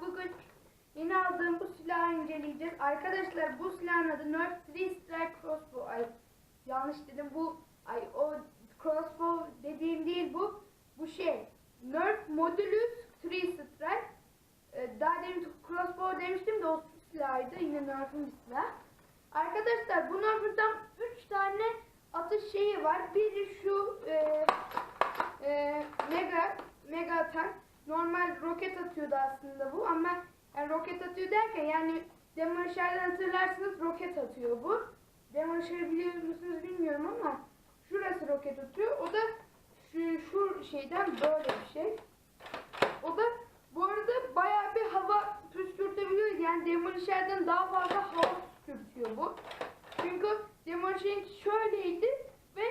bugün yeni aldığım bu silahı inceleyeceğiz. Arkadaşlar bu silahın adı Nerf 3 Strike Crossbow. Ay yanlış dedim bu ay o crossbow dediğim değil bu. Bu şey Nerf Modulus 3 Strike. Ee, daha demin crossbow demiştim de o silahıydı. Yine Nerf'in bir silah. Arkadaşlar bu Nerf'in tam 3 tane atış şeyi var. Biri şu e, e, mega mega atan normal roket atıyordu aslında bu ama yani roket atıyor derken yani Demolisher'den hatırlarsınız roket atıyor bu. Demolisher'ı biliyor musunuz bilmiyorum ama şurası roket atıyor. O da şu, şu şeyden böyle bir şey. O da bu arada bayağı bir hava püskürtebiliyor. Yani Demolisher'den daha fazla hava püskürtüyor bu. Çünkü Demolisher'in şöyleydi ve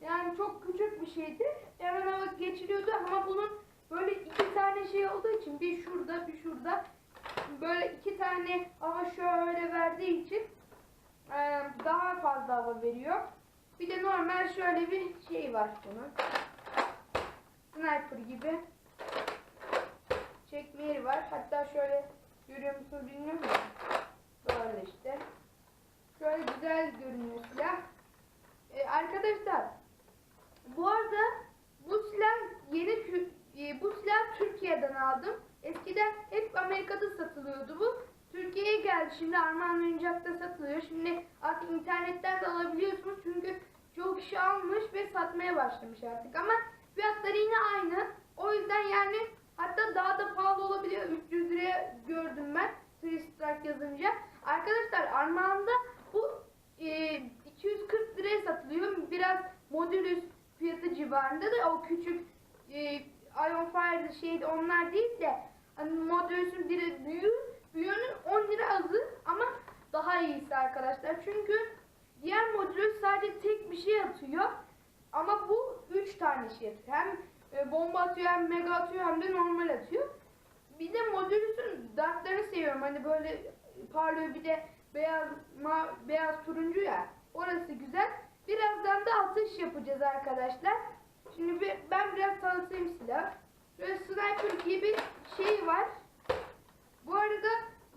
yani çok küçük bir şeydi. Hemen hava geçiriyordu ama bunun böyle iki tane şey olduğu için bir şurada bir şurada böyle iki tane hava şöyle verdiği için e, daha fazla hava veriyor. Bir de normal şöyle bir şey var bunun. Sniper gibi. Çekme yeri var. Hatta şöyle görüyor musunuz bilmiyorum da. Böyle işte. Şöyle güzel görünüyor silah. E, arkadaşlar bu arada bu silah yeni e, bu silah Türkiye'den aldım. Eskiden hep Amerika'da satılıyordu bu. Türkiye'ye geldi. Şimdi Arman Oyuncak'ta satılıyor. Şimdi artık internetten de alabiliyorsunuz. Çünkü çok kişi almış ve satmaya başlamış artık. Ama fiyatları yine aynı. O yüzden yani hatta daha da pahalı olabiliyor. 300 liraya gördüm ben. Three Strike yazınca. Arkadaşlar Armağan'da bu e, 240 liraya satılıyor. Biraz modülüs fiyatı civarında da o küçük e, Ion Fire şeydi onlar değil de hani modülüsün biri büyüğü, büyüğünün 10 lira azı ama daha iyisi arkadaşlar. Çünkü diğer modülüs sadece tek bir şey atıyor ama bu 3 tane şey atıyor. Hem e, bomba atıyor hem mega atıyor hem de normal atıyor. Bir de modülüsün dartlarını seviyorum. Hani böyle parlıyor bir de beyaz ma beyaz turuncu ya. Orası güzel. Birazdan da atış yapacağız arkadaşlar. Şimdi bir, ben biraz tanıtayım silah. Böyle sniper gibi şey var. Bu arada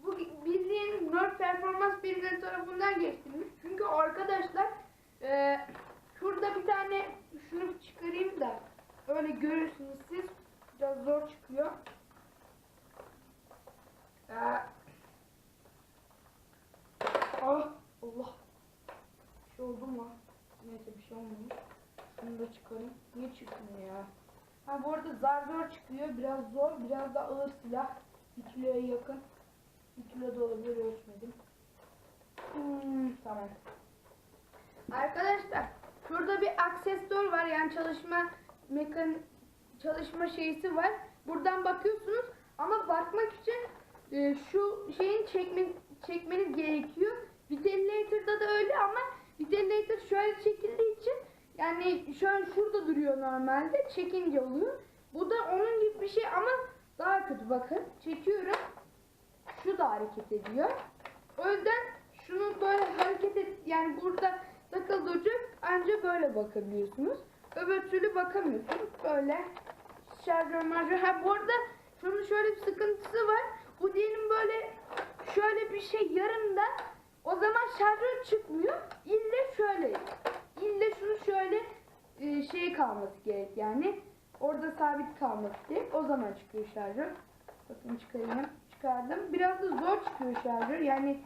bu bildiğin Nerf performans birimleri tarafından geçtirilmiş. Çünkü arkadaşlar e, şurada bir tane şunu çıkarayım da öyle görürsünüz siz. Biraz zor çıkıyor. Ee, ah Allah. Bir şey oldu mu? Neyse bir şey olmamış. Şunu da çıkarayım. Niye çıkmıyor ya? Ha bu arada zar zor çıkıyor. Biraz zor. Biraz da ağır silah. 1 kiloya yakın. 1 kilo da olabilir ölçmedim. Hmm, tamam. Arkadaşlar şurada bir aksesuar var. Yani çalışma mekan çalışma şeysi var. Buradan bakıyorsunuz ama bakmak için e, şu şeyin çekme, çekmeniz gerekiyor. Ventilator'da da öyle ama ventilator şöyle çekildiği için yani şu an şurada duruyor normalde. Çekince oluyor. Bu da onun gibi bir şey ama daha kötü bakın. Çekiyorum. Şu da hareket ediyor. O yüzden şunu böyle hareket et yani burada takılı duracak ancak böyle bakabiliyorsunuz. Öbür türlü bakamıyorsunuz. Böyle şarjör marjör. Ha bu arada şunun şöyle bir sıkıntısı var. Bu diyelim böyle şöyle bir şey yarımda o zaman şarjör çıkmıyor. İlle şöyle. İlle şunu şöyle e, şey kalması gerek yani. Orada sabit kalması gerek. O zaman çıkıyor şarjör. Bakın çıkarayım. Çıkardım. Biraz da zor çıkıyor şarjör. Yani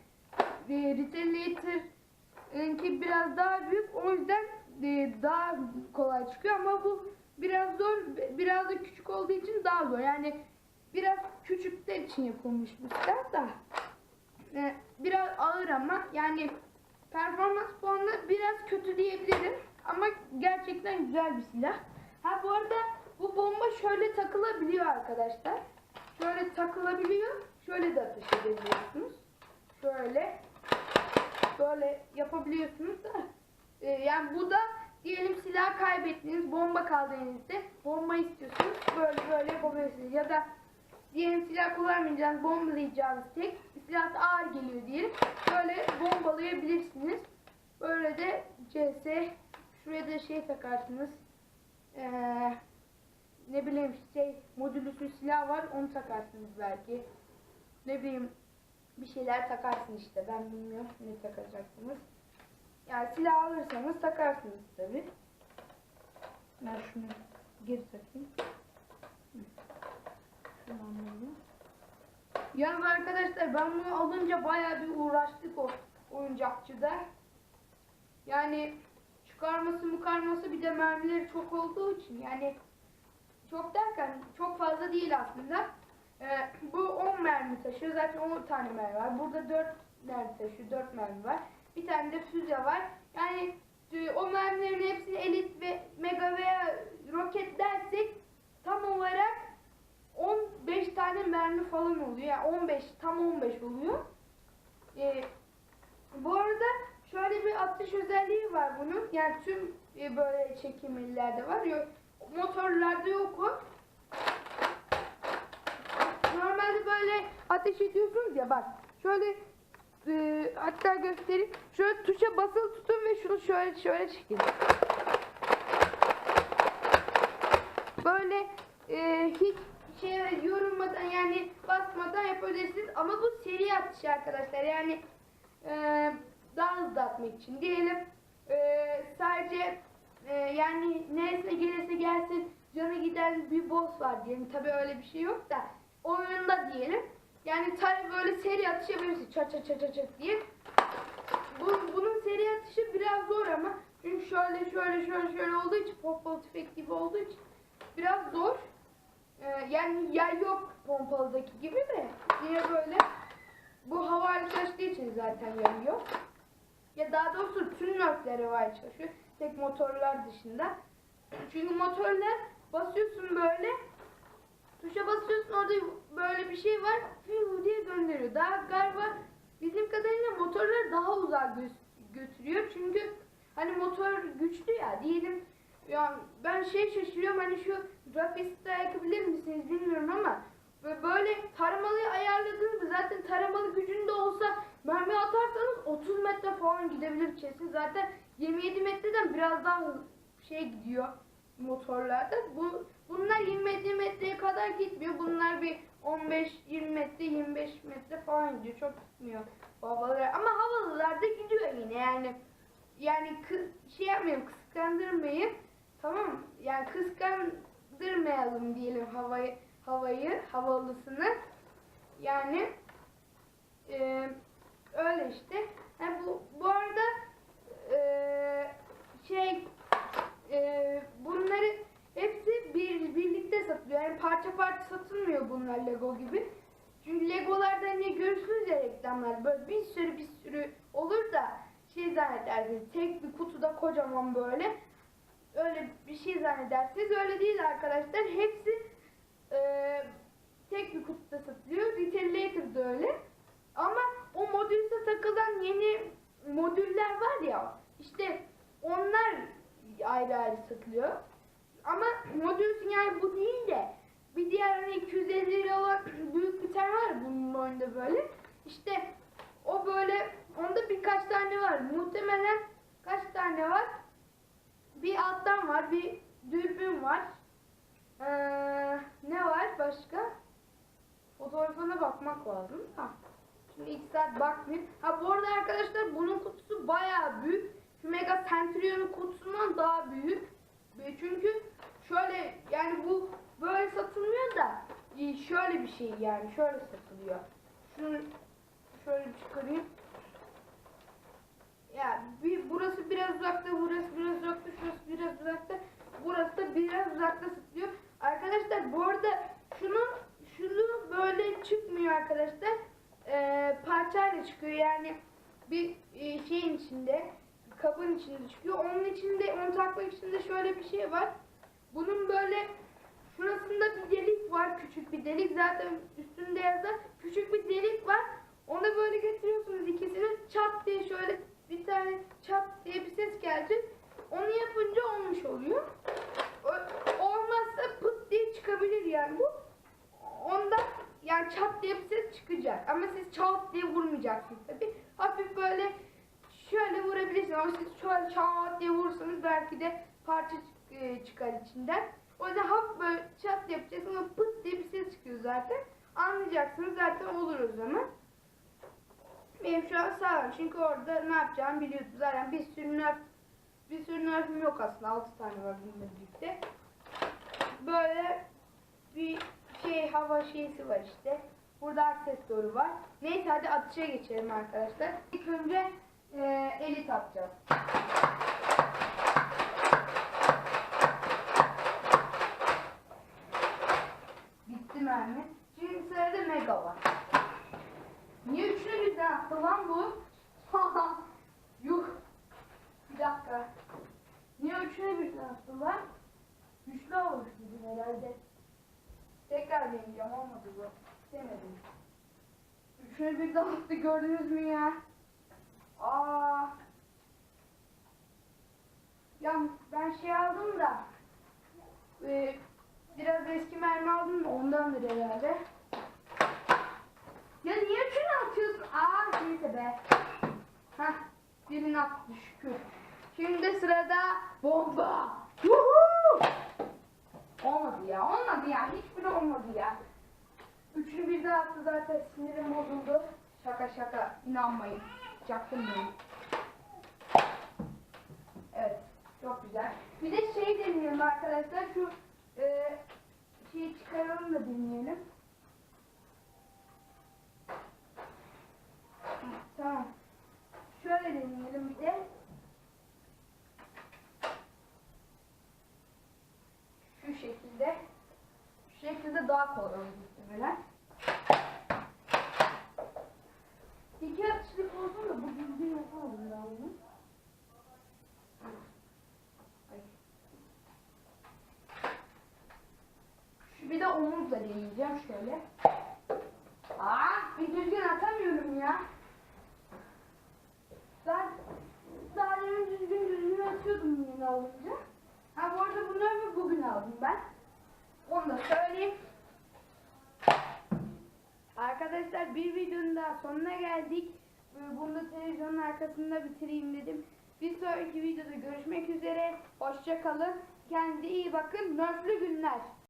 e, Retaliator'ınki biraz daha büyük. O yüzden e, daha kolay çıkıyor ama bu biraz zor. Biraz da küçük olduğu için daha zor. Yani biraz küçükler için yapılmış bu silah da. E, biraz ağır ama yani performans puanı biraz kötü diyebilirim. Ama gerçekten güzel bir silah. Ha bu arada bu bomba şöyle takılabiliyor arkadaşlar. Şöyle takılabiliyor. Şöyle de ateş edebiliyorsunuz. Şöyle. Böyle yapabiliyorsunuz da. Ee, yani bu da diyelim silah kaybettiniz. Bomba kaldı elinizde. Bomba istiyorsunuz. Böyle böyle yapabilirsiniz. Ya da diyelim silah kullanmayacağınız bombalayacağınız tek silah ağır geliyor diyelim. Böyle bombalayabilirsiniz. Böyle de CS şuraya da şey takarsınız. Ee, ne bileyim şey modülüsü silah var onu takarsınız belki. ne bileyim bir şeyler takarsın işte. Ben bilmiyorum ne takacaksınız. Yani silah alırsanız takarsınız tabi. Ben şunu geri takayım. Yalnız arkadaşlar ben bunu alınca bayağı bir uğraştık o oyuncakçıda. Yani çıkarması mukarması bir de mermileri çok olduğu için yani çok derken çok fazla değil aslında. Ee, bu 10 mermi taşıyor. Zaten 10 tane mermi var. Burada 4 mermi taşıyor. 4 mermi var. Bir tane de füze var. Yani e, o mermilerin hepsini elit ve mega veya roket dersek tam olarak 15 tane mermi falan oluyor. Yani 15 tam 15 oluyor. Ee, atış özelliği var bunun. Yani tüm e, böyle çekimlilerde var. Yok, motorlarda yok o. Normalde böyle ateş ediyorsunuz ya bak. Şöyle e, hatta göstereyim. Şöyle tuşa basılı tutun ve şunu şöyle şöyle çekin. Böyle e, hiç şey yorulmadan yani basmadan yapabilirsiniz. Ama bu seri atış arkadaşlar. Yani e, daha hızlı atmak için diyelim. E, sadece e, yani neresine gelirse gelsin canı giden bir boss var diyelim. Tabi öyle bir şey yok da oyunda diyelim. Yani tabi böyle seri atış yapabilirsin. Çat çat çat çat diye. Bu, bunun seri atışı biraz zor ama çünkü şöyle şöyle şöyle şöyle olduğu için pompalı tüfek gibi olduğu için biraz zor. Ee, yani yer yok pompalıdaki gibi de yine böyle bu havayla çalıştığı için zaten yanıyor. Ya daha doğrusu tüm nörfler havayla çalışıyor. Tek motorlar dışında. Çünkü motorlar basıyorsun böyle tuşa basıyorsun orada böyle bir şey var fiu diye gönderiyor. Daha galiba bizim kadarıyla motorları daha gö- götürüyor. Çünkü hani motor güçlü ya diyelim ya ben şey şaşırıyorum hani şu Rapist'e yakabilir misiniz bilmiyorum ama bö- böyle taramalı ayarladığınızda zaten taramalı gücünde olsa mermi atarsanız 30 metre falan gidebilir kesin. Zaten 27 metreden biraz daha şey gidiyor motorlarda. Bu bunlar 27 metreye kadar gitmiyor. Bunlar bir 15-20 metre, 25 metre falan gidiyor. Çok gitmiyor bu havalar. Ama havalılarda gidiyor yine yani. Yani şey yapmayayım, kıskandırmayayım. Tamam? Yani kıskandırmayalım diyelim havayı, havayı, havalısını. Yani e, öyle işte. Ha, bu, bu arada e, şey e, bunları hepsi bir birlikte satılıyor. Yani parça parça satılmıyor bunlar Lego gibi. Çünkü Legolarda hani görürsünüz ya reklamlar böyle bir sürü bir sürü olur da şey zannedersiniz tek bir kutuda kocaman böyle öyle bir şey zannedersiniz öyle değil arkadaşlar hepsi e, tek bir kutuda satılıyor Retailator da öyle ama o modülse takılan yeni modüller var ya işte onlar ayrı ayrı satılıyor ama modül yani bu değil de bir diğer hani 250 lira olan büyük bir tane var bunun boyunda böyle. İşte o böyle onda birkaç tane var. Muhtemelen kaç tane var? Bir alttan var, bir dürbün var. Ee, ne var başka? Fotoğrafına bakmak lazım. Ha. Şimdi iki saat bakmayayım. Ha bu arada arkadaşlar bunun kutusu bayağı büyük. Şu Mega Centurion'un kutusundan daha büyük. Çünkü şöyle yani bu böyle satılmıyor da e, şöyle bir şey yani şöyle satılıyor. Şunu şöyle çıkarayım. Ya bir, burası biraz uzakta, burası biraz uzakta, şurası biraz uzakta, burası da biraz uzakta satılıyor. Arkadaşlar bu arada şunu şunu böyle çıkmıyor arkadaşlar. Ee, parçayla çıkıyor yani bir e, şeyin içinde kabın içinde çıkıyor. Onun içinde onu takmak için de şöyle bir şey var. Bunun böyle şurasında bir delik var. Küçük bir delik. Zaten üstünde yazar. Küçük bir delik var. Ona böyle getiriyorsunuz ikisini. Çat diye şöyle bir tane çat diye bir ses gelecek. Onu yapınca olmuş oluyor. Olmazsa pıt diye çıkabilir yani bu. Yani çat diye bir ses çıkacak. Ama siz çat diye vurmayacaksınız tabi. Hafif böyle şöyle vurabilirsiniz ama siz şöyle çat diye vursanız belki de parça e, çıkar içinden. O yüzden hafif böyle çat yapacaksınız ama pıt diye bir ses çıkıyor zaten. Anlayacaksınız zaten olur o zaman. Benim şu an sağlam çünkü orada ne yapacağımı biliyordum. Zaten bir sürü nerf, bir sürü nerfim yok aslında. 6 tane var bununla birlikte. Böyle bir şey hava şeysi var işte. Burada aksesuarı var. Neyse hadi atışa geçelim arkadaşlar. İlk önce e, elit atacağız. Bitti mermi. Şimdi sırada mega var. Niye üçünü birden attı lan bu? Yuh. Bir dakika. Niye üçünü birden attı lan? Güçlü olmuş bizim herhalde. Tekrar deneyeceğim olmadı bu. Demedim. Üçünü birden attı gördünüz mü ya? Aa. Ya ben şey aldım da e, biraz eski mermi aldım da ondandır herhalde. Ya niye şunu atıyorsun? Aa neyse be. Hah birini attı şükür. Şimdi sırada bomba. Yuhuu! Olmadı ya olmadı ya hiçbiri olmadı ya. Üçünü bir daha attı zaten sinirim bozuldu. Şaka şaka inanmayın. Çaktırmayın. Evet çok güzel. Bir de şey deneyelim arkadaşlar şu e, şeyi çıkaralım da deneyelim. Tamam. Şöyle deneyelim bir de. Şu şekilde. Şekilde daha kolay olur muhtemelen. İki atışlık olsun da bu düzgün yapamadım daha bunu. Şu bir de omuzla deneyeceğim şöyle. Aa, bir düzgün atamıyorum ya. Ben daha demin düzgün düzgün atıyordum yeni alınca. Ha bu arada bunları bugün aldım ben. Onu da söyleyeyim. Arkadaşlar bir videonun daha sonuna geldik. Ee, Bunu da televizyonun arkasında bitireyim dedim. Bir sonraki videoda görüşmek üzere. Hoşça kalın. Kendinize iyi bakın. Nörflü günler.